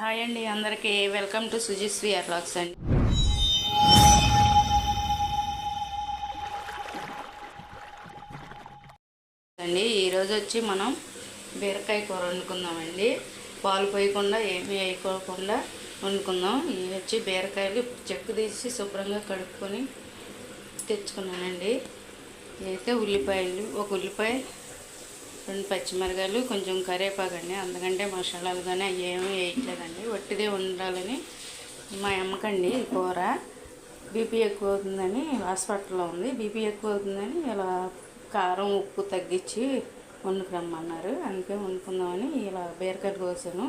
Hi అండి అందరికీ welcome to సుజిస్వి అర్లాక్స్ అండి. అండి ఈరోజు వచ్చి మనం బీరకాయ కూర వండుకుందామండి. పాలు పోయకుండా ఏమీ వేయకోకుండా వండుకుందాం. ఇవి వచ్చి బీరకాయలు చెక్కు తీసి శుభ్రంగా కడుక్కొని తెచ్చుకున్నానండి. అయితే ఉల్లిపాయలు ఒక ఉల్లిపాయ రెండు పచ్చిమిరకాయలు కొంచెం కరేపాకండి అందుకంటే మసాలాలు కానీ అవి ఏమీ వేయట్లేదండి. వట్టిదే ఉండాలని మా అమ్మకండి ఈ కూర. బీపీ ఎక్కువ అవుతుందని హాస్పిటల్లో ఉంది. బీపీ ఎక్కువ అవుతుందని ఇలా కారం ఉప్పు తగ్గించి వండుకు రమ్మన్నారు. అందుకే వండుకుందామని ఇలా బీరకాయలు కోసాను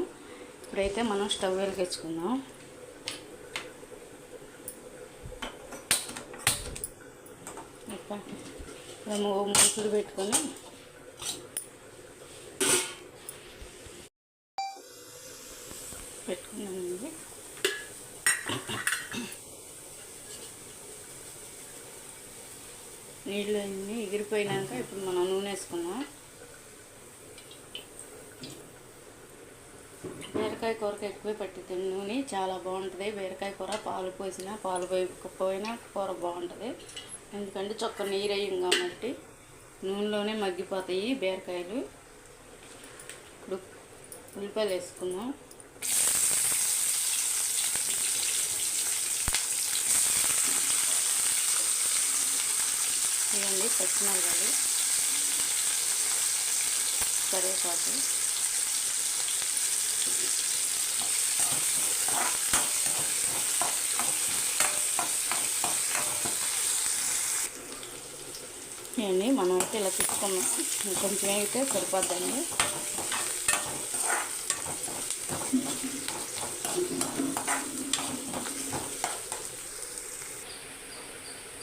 ఇప్పుడైతే మనం స్టవ్ వెలిగించుకుందాం. ఇప్పుడు మేము మూసులు పెట్టుకొని పెట్టుకున్నానండి. నీళ్ళు అన్నీ ఎగిరిపోయినాక ఇప్పుడు మనం నూనె వేసుకున్నాం బీరకాయ కూరకు ఎక్కువ పట్టిద్ది నూనె చాలా బాగుంటుంది. బీరకాయ కూర పాలు పోసినా పాలు పోయకపోయినా కూర బాగుంటుంది. ఎందుకంటే చొక్క నీరు అయ్యింది కాబట్టి నూనెలోనే మగ్గిపోతాయి బీరకాయలు. ఇప్పుడు ఉల్లిపాయలు వేసుకున్నాం ఇవ్వండి పచ్చిమిరకాయలు కరివేపాకు. ఇవన్నీ మనం అయితే ఇలా తిప్పుకున్నాం. కొంచెం అయితే సరిపోద్దండి.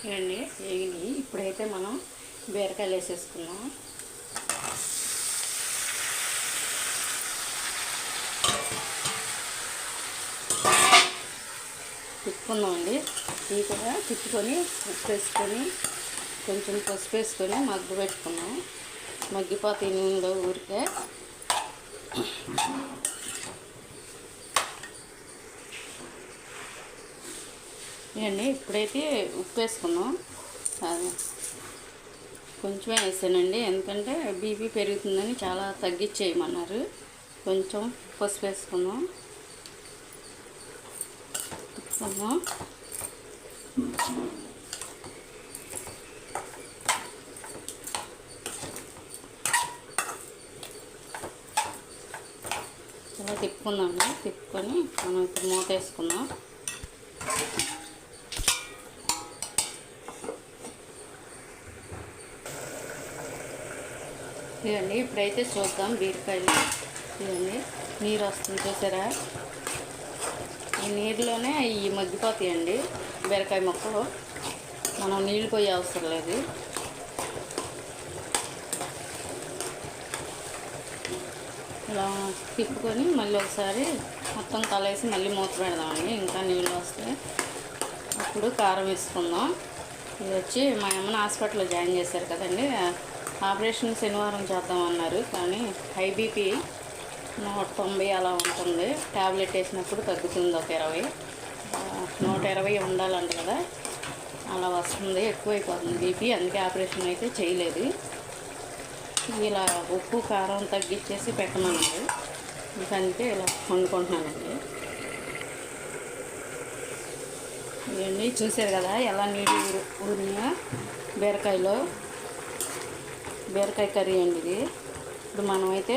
ఇవన్నీ వేగినాయి. ఇప్పుడైతే మనం బీరకాయలు వేసేసుకున్నాం తిప్పుకుందామండి. తీగగా తిప్పుకొని ఉప్పు వేసుకొని కొంచెం పసుపు వేసుకొని మగ్గు పెట్టుకున్నాం మగ్గిపోతే నూనెలో ఊరికే అండి ఇప్పుడైతే ఉప్పు వేసుకున్నాం కొంచెమే వేసానండి. ఎందుకంటే బీపీ పెరుగుతుందని చాలా తగ్గించేయమన్నారు. కొంచెం పసుపు వేసుకున్నాం తిప్పుకున్నాం ఇలా తిప్పుకుందాము తిప్పుకొని మనం ఇప్పుడు మూత వేసుకుందాం. ఇవన్నీ ఇప్పుడైతే చూద్దాం బీరకాయలు. ఇవన్నీ నీరు వస్తుంది చూసారా? ఈ నీరులోనే ఈ మగ్గిపోతాయండి బీరకాయ మొక్కలు. మనం నీళ్ళు పోయే అవసరం లేదు. ఇలా తిప్పుకొని మళ్ళీ ఒకసారి మొత్తం కలేసి మళ్ళీ మూత పెడదామండి. ఇంకా నీళ్ళు వస్తే అప్పుడు కారం వేసుకుందాం. ఇది వచ్చి మా అమ్మని హాస్పిటల్లో జాయిన్ చేశారు కదండి. ఆపరేషన్ శనివారం చేద్దామన్నారు కానీ హై బీపీ నూట తొంభై అలా ఉంటుంది. ట్యాబ్లెట్ వేసినప్పుడు తగ్గుతుంది ఒక ఇరవై. నూట ఇరవై ఉండాలంట కదా. అలా వస్తుంది ఎక్కువైపోతుంది బీపీ. అందుకే ఆపరేషన్ అయితే చేయలేదు. ఇలా ఉప్పు కారం తగ్గించేసి పెట్టమన్నారు. ఇంకా అందుకే ఇలా వండుకుంటున్నానండి. ఇవన్నీ చూసారు కదా ఎలా నీళ్ళు ఊరు- బీరకాయలో. బీరకాయ కర్రీ అండి ఇది. ఇప్పుడు మనమైతే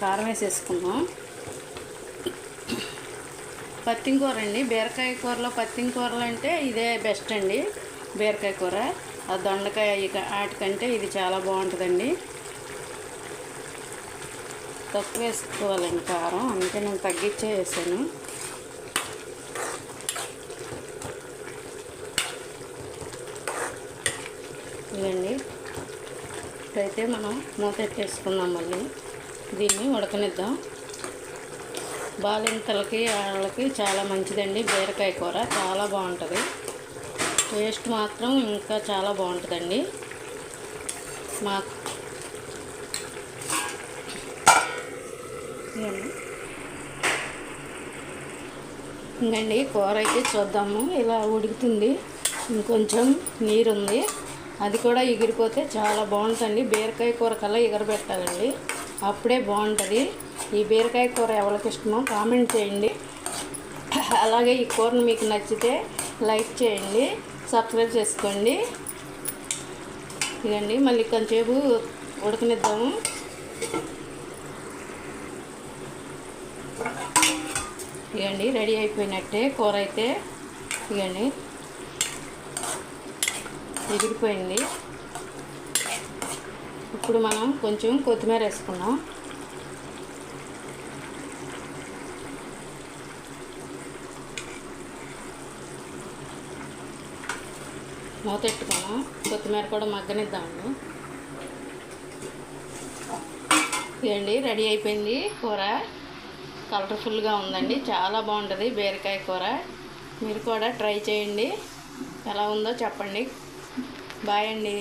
కారం వేసేసుకున్నాం పత్తింగ్ కూర అండి. బీరకాయ కూరలో పత్తింగ్ కూరలు అంటే ఇదే బెస్ట్ అండి. బీరకాయ కూర. ఆ దొండకాయ వాటికంటే ఇది చాలా బాగుంటుందండి. తక్కువ వేసుకోవాలండి కారం. అందుకే నేను తగ్గించే వేసాను ఇదండి ఇప్పుడైతే మనం మూత ఎట్టేసుకుందాం మళ్ళీ. దీన్ని ఉడకనిద్దాం. బాలింతలకి వాళ్ళకి చాలా మంచిదండి బీరకాయ కూర. చాలా బాగుంటుంది. టేస్ట్ మాత్రం ఇంకా చాలా బాగుంటుందండి. మా ఇంకండి కూర అయితే చూద్దాము. ఇలా ఉడుకుతుంది. ఇంకొంచెం నీరు ఉంది అది కూడా ఎగిరిపోతే చాలా బాగుంటుంది. బీరకాయ కూర కల్లా ఎగరబెట్టాలండి. అప్పుడే బాగుంటుంది. ఈ బీరకాయ కూర ఎవరికి ఇష్టమో కామెంట్ చేయండి. అలాగే ఈ కూరను మీకు నచ్చితే లైక్ చేయండి. సబ్స్క్రైబ్ చేసుకోండి. ఇదండి మళ్ళీ కొంచెంసేపు ఉడకనిద్దాము. ఇవ్వండి రెడీ అయిపోయినట్టే కూర అయితే. ఇవ్వండి ఎగిరిపోయింది. ఇప్పుడు మనం కొంచెం కొత్తిమీర వేసుకున్నాం మూత పెట్టుకున్నాం. కొత్తిమీర కూడా మగ్గనిద్దామండి ఇదండి రెడీ అయిపోయింది కూర. కలర్ఫుల్గా ఉందండి. చాలా బాగుంటుంది బీరకాయ కూర. మీరు కూడా ట్రై చేయండి. ఎలా ఉందో చెప్పండి. బాయ్ అండి.